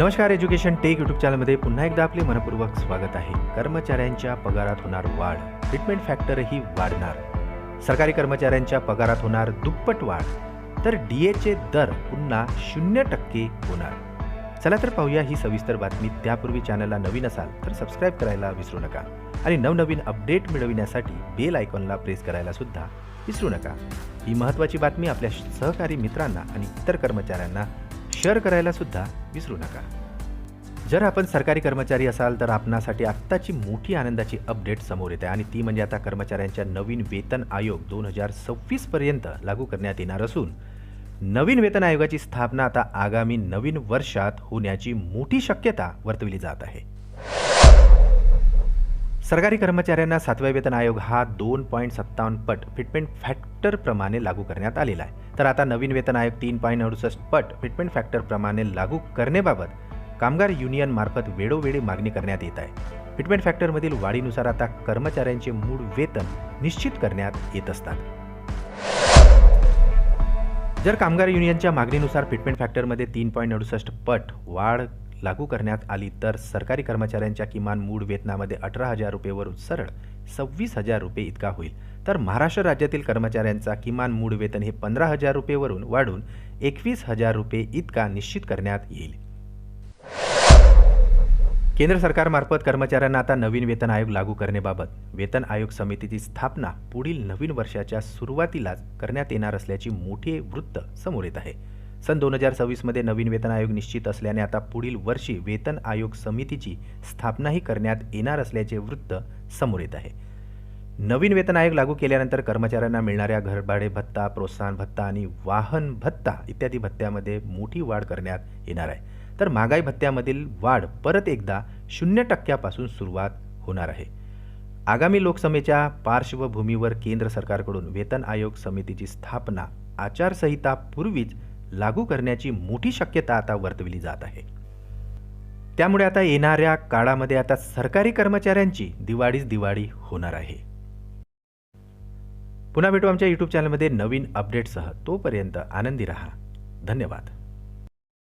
नमस्कार education take YouTube चॅनलमध्ये पुन्हा एकदा आपले मनपूर्वक स्वागत आहे. कर्मचाऱ्यांच्या पगारात होणार वाढ ट्रीटमेंट फॅक्टरही वाढणार. सरकारी कर्मचाऱ्यांच्या पगारात होणार दुप्पट वाढ तर डी एचे दर पुन्हा शून्य टक्के होणार. चला तर पाहूया ही सविस्तर बातमी त्यापूर्वी चॅनलला नवीन असाल तर सबस्क्राईब करायला विसरू नका आणि नवनवीन अपडेट मिळविण्यासाठी बेल आयकॉनला प्रेस करायला सुद्धा विसरू नका. ही महत्त्वाची बातमी आपल्या सहकारी मित्रांना आणि इतर कर्मचाऱ्यांना शेअर करायला सुद्धा विसरू नका. जर आपण सरकारी कर्मचारी असाल तर आपणासाठी आत्ताची मोठी आनंदाची अपडेट समोर येते आणि ती म्हणजे आता कर्मचाऱ्यांच्या नवीन वेतन आयोग दोन हजार सव्वीसपर्यंत लागू करण्यात येणार असून नवीन वेतन आयोगाची स्थापना आता आगामी नवीन वर्षात होण्याची मोठी शक्यता वर्तविली जात आहे. सरकारी कर्मचाऱ्यांना सातव्या वेतन आयोग हा दोन पॉईंट सत्तावन्न पट फिटमेंट फॅक्टरप्रमाणे लागू करण्यात आलेला आहे. तर आता नवीन वेतन आयोग तीन पॉईंट अडुसष्ट पट फिटमेंट फॅक्टरप्रमाणे लागू करण्याबाबत कामगार युनियनमार्फत वेळोवेळी मागणी करण्यात येत आहे. फिटमेंट फॅक्टरमधील वाढीनुसार आता कर्मचाऱ्यांचे मूळ वेतन निश्चित करण्यात येत असतात. जर कामगार युनियनच्या मागणीनुसार फिटमेंट फॅक्टरमध्ये तीन पॉईंट अडुसष्ट पट वाढ लागू करण्यात आली तर सरकारी कर्मचाऱ्यांच्या किमान मूळ वेतनामध्ये अठरा हजार रुपयेवरून सरळ सव्वीस हजार रुपये इतका होईल. तर महाराष्ट्र राज्यातील कर्मचाऱ्यांचा किमान मूळ वेतन हे पंधरा हजार रुपयेवरून वाढून एकवीस हजार रुपये इतका निश्चित करण्यात येईल. केंद्र सरकारमार्फत कर्मचाऱ्यांना आता नवीन वेतन आयोग लागू करण्याबाबत वेतन आयोग समितीची स्थापना पुढील नवीन वर्षाच्या सुरुवातीलाच करण्यात येणार असल्याची मोठे वृत्त समोर येत आहे. सन दोन हजार सव्वीसमध्ये नवीन वेतन आयोग निश्चित असल्याने आता पुढील वर्षी वेतन आयोग समितीची स्थापनाही करण्यात येणार असल्याचे वृत्त समोर येत आहे. नवीन वेतन आयोग लागू केल्यानंतर कर्मचाऱ्यांना मिळणाऱ्या घरभाडे भत्ता प्रोत्साहन भत्ता आणि वाहन भत्ता इत्यादी भत्त्यामध्ये मोठी वाढ करण्यात येणार आहे. तर महागाई भत्त्यामधील वाढ परत एकदा शून्य टक्क्यापासून सुरुवात होणार आहे. आगामी लोकसभेच्या पार्श्वभूमीवर केंद्र सरकारकडून वेतन आयोग समितीची स्थापना आचारसंहितापूर्वीच लागू करण्याची मोठी शक्यता आता वर्तविली जात आहे. त्यामुळे आता येणाऱ्या काळामध्ये आता सरकारी कर्मचाऱ्यांची दिवाळीच दिवाळी होणार आहे. पुन्हा भेटू आमच्या यूट्यूब चॅनलमध्ये नवीन अपडेटसह तोपर्यंत आनंदी रहा. धन्यवाद.